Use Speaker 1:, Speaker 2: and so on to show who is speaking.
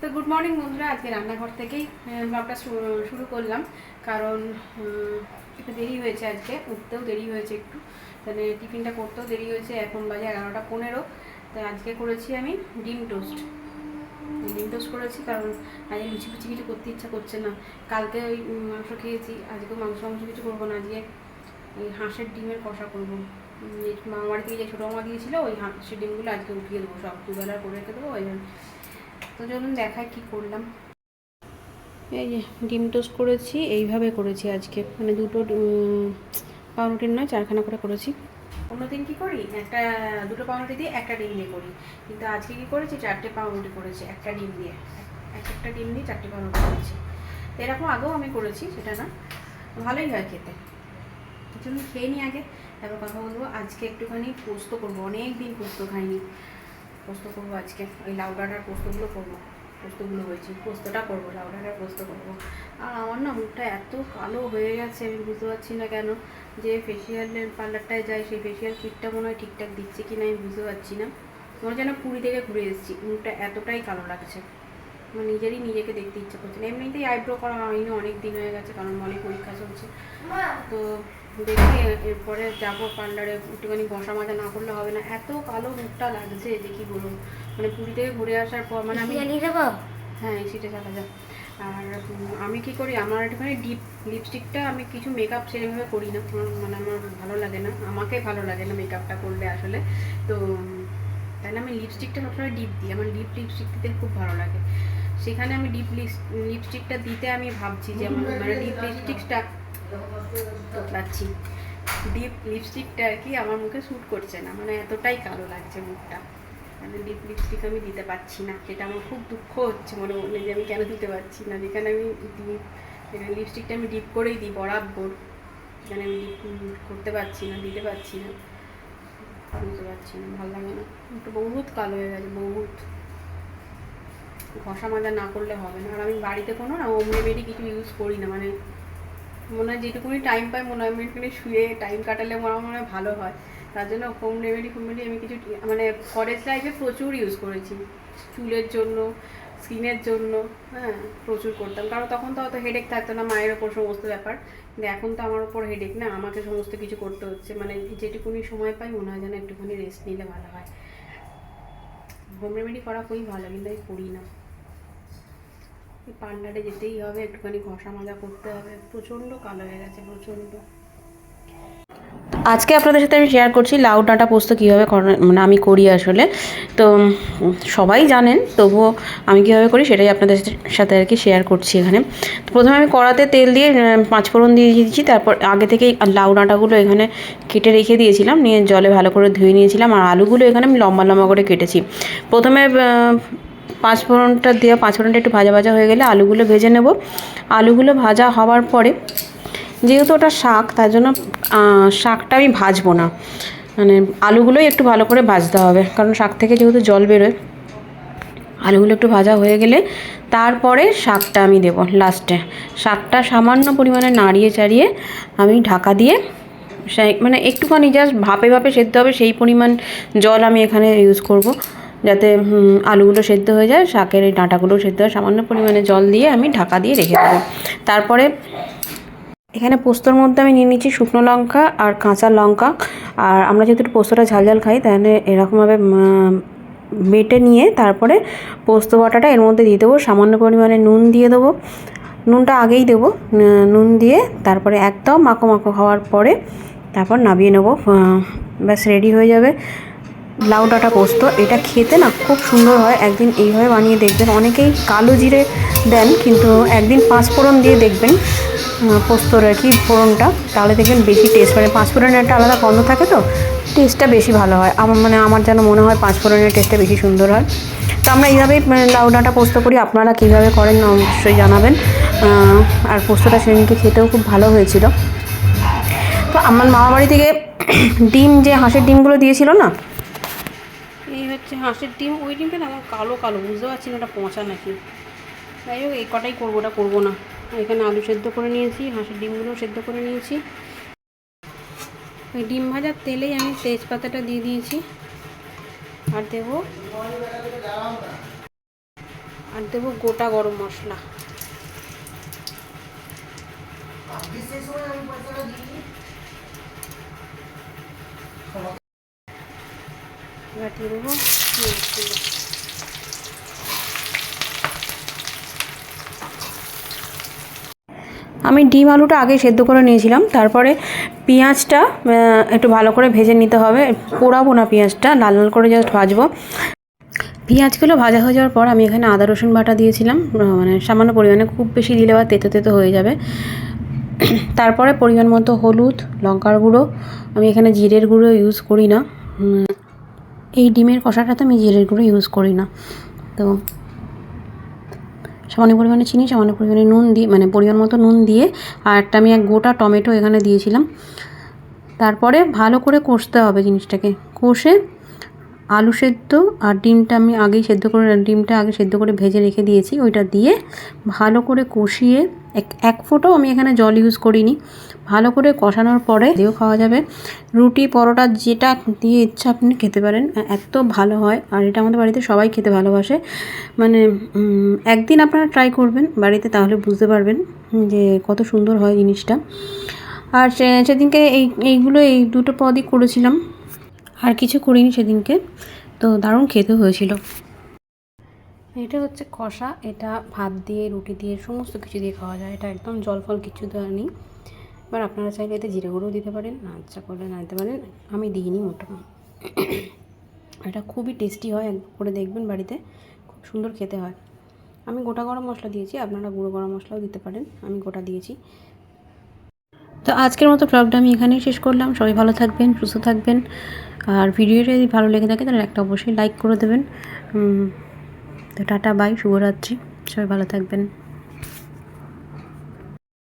Speaker 1: তো good morning বন্ধুরা আজকে রান্নাঘর থেকেই ব্লগটা শুরু করলাম। কারণ একটু দেরি হয়েছে আজকে উঠতেও দেরি হয়েছে একটু। মানে টিফিনটা করতেও দেরি হয়েছে এখন বাজে এগারোটা পনেরো। তাই আজকে করেছি আমি ডিম টোস্ট। ডিম টোস্ট করেছি কারণ আজকে লুচি ফুচি কিছু করতে ইচ্ছা করছে না। কালকে ওই মাংস খেয়েছি আজকে মাংস মাংস কিছু করব না আজকে ওই হাঁসের ডিমের কষা করব। উম, এই মামা বাড়ি থেকে যে ছোটো মামা দিয়েছিলো ওই হাঁসের ডিমগুলো আজকে উঠিয়ে দেবো সব দুবেলা করে রেখে দেবো ওই তো চলুন দেখায় কি করলাম। এই যে ডিম টোস্ট করেছি, এইভাবে করেছি আজকে। মানে দুটো পাউরুটির নয়, চারখানা করে করেছি। অন্যদিন কি করি? একটা, দুটো পাউরুটি দিয়ে একটা ডিম দিয়ে করি। কিন্তু আজকে কি করেছি? চারটে পাউরুটি করেছি, একটা ডিম দিয়ে। এক, একটা ডিম দিয়ে চারটে পাউরুটি করেছি। এরকম আগেও আমি করেছি, সেটা না। ভালোই হয় খেতে। জন্য খেয়ে নিই আগে। তারপর কথা বলব। আজকে একটুখানি পোস্ত করব। অনেক দিন পোস্ত খাইনি। পোস্ত করব আজকে। ওই লাউ ডাঁটার পোস্তগুলো করব। পোস্তগুলো হয়েছে। পোস্তটা করব, লাউ ডাঁটার পোস্ত করব। আর আমার না মুখটা এত কালো হয়ে গেছে, আমি বুঝতে পারছি না কেন যে ফেসিয়ালের পার্লারটায় যাই সেই ফেসিয়াল কিটটা মনে হয় ঠিকঠাক দিচ্ছে কি না আমি বুঝতে পারছি না। মনে যেন পুরী থেকে ঘুরে এসেছি। মুখটা এতটাই কালো লাগছে। আমার নিজেরই নিজেকে দেখতে ইচ্ছা করছে না। এমনিতেই আইব্রো করা হয়নি অনেক দিন হয়ে গেছে কারণ মনে পরীক্ষা চলছে। তো দেখি এরপরে যাব পার্লারে একটুখানি বসা মাজা না করলে হবে না। এত কালো মুখটা লাগছে যে কি বলুন মানে পুরী থেকে ঘুরে আসার পর মানে আমি হ্যাঁ এসিটা চালা যাক। আর আমি কি করি? আমার একটুখানি ডিপ লিপস্টিকটা আমি কিছু মেকআপ সেরকমভাবে করি না। মানে আমার ভালো লাগে না। আমাকে ভালো লাগে না মেকআপটা করলে আসলে। তো না আমি লিপস্টিকটা সবসময় ডিপ দিই। আমার ডিপ লিপস্টিক দিতে খুব ভালো লাগে। সেখানে আমি ডিপ লিপস্টিকটা দিতে আমি ভাবছি, যে আমার মানে ডিপ লিপস্টিকটা পাচ্ছি। ডিপ লিপস্টিকটা আর কি আমার মুখে শ্যুট করছে না মানে এতটাই কালো লাগছে মুখটা। মানে ডিপ লিপস্টিক আমি দিতে পারছি না, যেটা আমার খুব দুঃখ হচ্ছে, মনে মনে যে আমি কেন দিতে পারছি না। যেখানে আমি ডিপ লিপস্টিকটা আমি ডিপ করেই দিই, বরাবর। সেখানে আমি ডিপ করতে পারছি না, দিতে পারছি না। বুঝতে পারছি না, ভালো লাগে না। মুখটা বহুত কালো হয়ে গেছে, বহুত। ঘষা মাজা না করলে হবে না। আর আমি বাড়িতে কোনো না হোম রেমেডি কিছু ইউজ করি না। মানে মনে হয় যেটুকুনি টাইম পাই মনে হয় আমি একটুখানি শুয়ে টাইম কাটালে আমার মনে হয় ভালো হয়। তার জন্য হোম রেমেডি ফোমেডি আমি কিছু মানে কলেজ লাইফে প্রচুর ইউজ করেছি। চুলের জন্য স্কিনের জন্য হ্যাঁ প্রচুর করতাম। কারণ তখন তো অত হেডেক থাকতো না, মায়ের ওপর সমস্ত ব্যাপার। কিন্তু এখন তো আমার ওপর হেডেক না, আমাকে সমস্ত কিছু করতে হচ্ছে। মানে যেটুকুনি সময় পাই মনে হয় যেন একটুখানি রেস্ট নিলে ভালো হয়। হোম রেমেডি করা খুবই ভালো, কিন্তু আমি করি না। পার্লারে যেতেই হবে, একটুখানি ঘষা মাজা করতে হবে। প্রচণ্ড কালো হয়ে গেছে, প্রচণ্ড।
Speaker 2: আজকে আপনাদের সাথে আমি শেয়ার করছি লাউ ডাঁটা পোস্ত কীভাবে মানে আমি করি আসলে। তো, সবাই জানেন, তবুও আমি কীভাবে করি সেটাই আপনাদের সাথে- আর কি শেয়ার করছি এখানে। তো প্রথমে আমি কড়াতে তেল দিয়ে পাঁচফোড়ন দিয়ে দিয়েছি, তারপর আগে থেকেই লাউ ডাঁটাগুলো এখানে কেটে রেখে দিয়েছিলাম, নিয়ে জলে ভালো করে ধুয়ে নিয়েছিলাম, আর আলুগুলো এখানে আমি লম্বা লম্বা করে কেটেছি। প্রথমে আহ, পাঁচ ফোড়নটা দেওয়া পাঁচ ফোড়নটা একটু ভাজা ভাজা হয়ে গেলে আলুগুলো ভেজে নেব। আলুগুলো ভাজা হওয়ার পরে যেহেতু ওটা শাক তার জন্য শাকটা আমি ভাজবো না। মানে আলুগুলোই একটু ভালো করে ভাজতে হবে কারণ শাক থেকে যেহেতু জল বেরোয় আলুগুলো একটু ভাজা হয়ে গেলে তারপরে শাকটা আমি দেবো লাস্টে। শাকটা সামান্য পরিমাণে নাড়িয়ে চাড়িয়ে আমি ঢাকা দিয়ে মানে একটুখানি জাস্ট ভাপে ভাপে সেদ্ধ হবে সেই পরিমাণ জল আমি এখানে ইউজ করব। যাতে আলুগুলো সেদ্ধ হয়ে যায়, শাকের এই ডাঁটাগুলো সেদ্ধ হয়, সামান্য পরিমাণে জল দিয়ে আমি ঢাকা দিয়ে রেখে দেবো। তারপরে এখানে পোস্তর মধ্যে আমি নিয়ে নিচ্ছি শুকনো লঙ্কা আর কাঁচা লঙ্কা। আর আমরা যেহেতু পোস্তটা ঝাল ঝাল খাই, তাহলে এরকমভাবে বেটে নিয়ে তারপরে পোস্ত বাটাটা এর মধ্যে দিয়ে দেবো, সামান্য পরিমাণে নুন দিয়ে দেবো। নুনটা আগেই দেবো নুন দিয়ে তারপরে একদম মাখো মাখো হওয়ার পরে তারপর নামিয়ে নেব ব্যাস রেডি হয়ে যাবে। লাউ ডাঁটা পোস্ত, এটা খেতে না খুব সুন্দর হয়, একদিন এইভাবে বানিয়ে দেখবেন। অনেকেই কালো জিরে দেন, কিন্তু একদিন পাঁচ ফোড়ন দিয়ে দেখবেন পোস্তর আর কি ফোড়নটা। তাহলে দেখবেন বেশি টেস্ট মানে পাঁচ ফোড়নের একটা আলাদা গন্ধ থাকে তো টেস্টটা বেশি ভালো হয়। আমার মানে আমার যেন মনে হয় পাঁচ ফোড়নের টেস্টটা বেশি সুন্দর হয়। তো আমরা এইভাবেই মানে লাউ ডাঁটা পোস্ত করি। আপনারা কীভাবে করেন অবশ্যই জানাবেন। আর পোস্তটা সেদিনকে খেতেও খুব ভালো হয়েছিল। তো আমার মামা বাড়ি থেকে ডিম, যে হাঁসের ডিমগুলো দিয়েছিল না
Speaker 1: এই হচ্ছে হাঁসের ডিম। ওই ডিমটা না আমার কালো কালো বুঝতে পারছি না ওটা পচা নাকি। যাই হোক, এই কটাই করব, ওটা করব না। এখানে আলু সেদ্ধ করে নিয়েছি, হাঁসের ডিমগুলো সেদ্ধ করে নিয়েছি। ওই ডিম ভাজার তেলেই আমি তেজপাতাটা দিয়ে দিয়েছি। আর দেবো
Speaker 3: আর দেবো গোটা গরম মশলা। দিয়ে দেবো।
Speaker 1: আমি ডিম আলুটা আগে সেদ্ধ করে নিয়েছিলাম, তারপরে পেঁয়াজটা একটু ভালো করে ভেজে নিতে হবে। পোড়াবো না পেঁয়াজটা, লাল লাল করে জাস্ট ভাজবো। পেঁয়াজগুলো ভাজা হয়ে যাওয়ার পর আমি এখানে আদা, রসুন বাটা দিয়েছিলাম। মানে সামান্য পরিমাণে, খুব বেশি দিলে আবার তেতো তেতো হয়ে যাবে। তারপরে পরিমাণ মতো হলুদ, লঙ্কার গুঁড়ো। আমি এখানে জিরের গুঁড়ো ইউজ করি না। এই ডিমের কষাটাতে আমি জিরের গুঁড়ো ইউজ করি না। তো সামান্য পরিমাণে চিনি, সামান্য পরিমাণে নুন দিয়ে মানে পরিমাণ মতো নুন দিয়ে, আর একটা আমি এক গোটা টমেটো এখানে দিয়েছিলাম। তারপরে ভালো করে কষতে হবে জিনিসটাকে। কষে আলু সেদ্ধ আর ডিমটা আমি আগেই সেদ্ধ করে ডিমটা আগে সেদ্ধ করে ভেজে রেখে দিয়েছি। ওইটা দিয়ে ভালো করে কষিয়ে এক এক ফোঁটাও আমি এখানে জল ইউজ করিনি। ভালো করে কষানোর পরে দিয়েও খাওয়া যাবে। রুটি, পরোটা যেটা দিয়ে ইচ্ছা আপনি খেতে পারেন। এত ভালো হয় আর এটা আমাদের বাড়িতে সবাই খেতে ভালোবাসে। মানে একদিন আপনারা ট্রাই করবেন বাড়িতে তাহলে বুঝতে পারবেন যে কত সুন্দর হয় জিনিসটা। আর সেদিনকে এই, এইগুলো এই দুটো পদই করেছিলাম। আর কিছু করিনি সেদিনকে। তো দারুণ খেতে হয়েছিল।
Speaker 3: এটা হচ্ছে কষা। এটা ভাত দিয়ে, রুটি দিয়ে, সমস্ত কিছু দিয়ে খাওয়া যায়। এটা একদম জল ফল কিছু দেওয়া নেই। এবার আপনারা চাইলে এতে জিরে গুঁড়ো দিতে পারেন। না ইচ্ছা করলে না দিতে পারেন, আমি দিইনি মোটা এটা খুবই টেস্টি হয় করে দেখবেন বাড়িতে। খুব সুন্দর খেতে হয়। আমি গোটা গরম মশলা দিয়েছি, আপনারা গুঁড়ো গরম মশলাও দিতে পারেন। আমি গোটা দিয়েছি।
Speaker 1: তো আজকের মতো ব্লগটা আমি এখানেই শেষ করলাম। সবাই ভালো থাকবেন, সুস্থ থাকবেন। আর ভিডিওটা যদি ভালো লেগে থাকে, তাহলে একটা অবশ্যই লাইক করে দেবেন। তো টাটা বাই শুভরাত্রি। সবাই ভালো থাকবেন।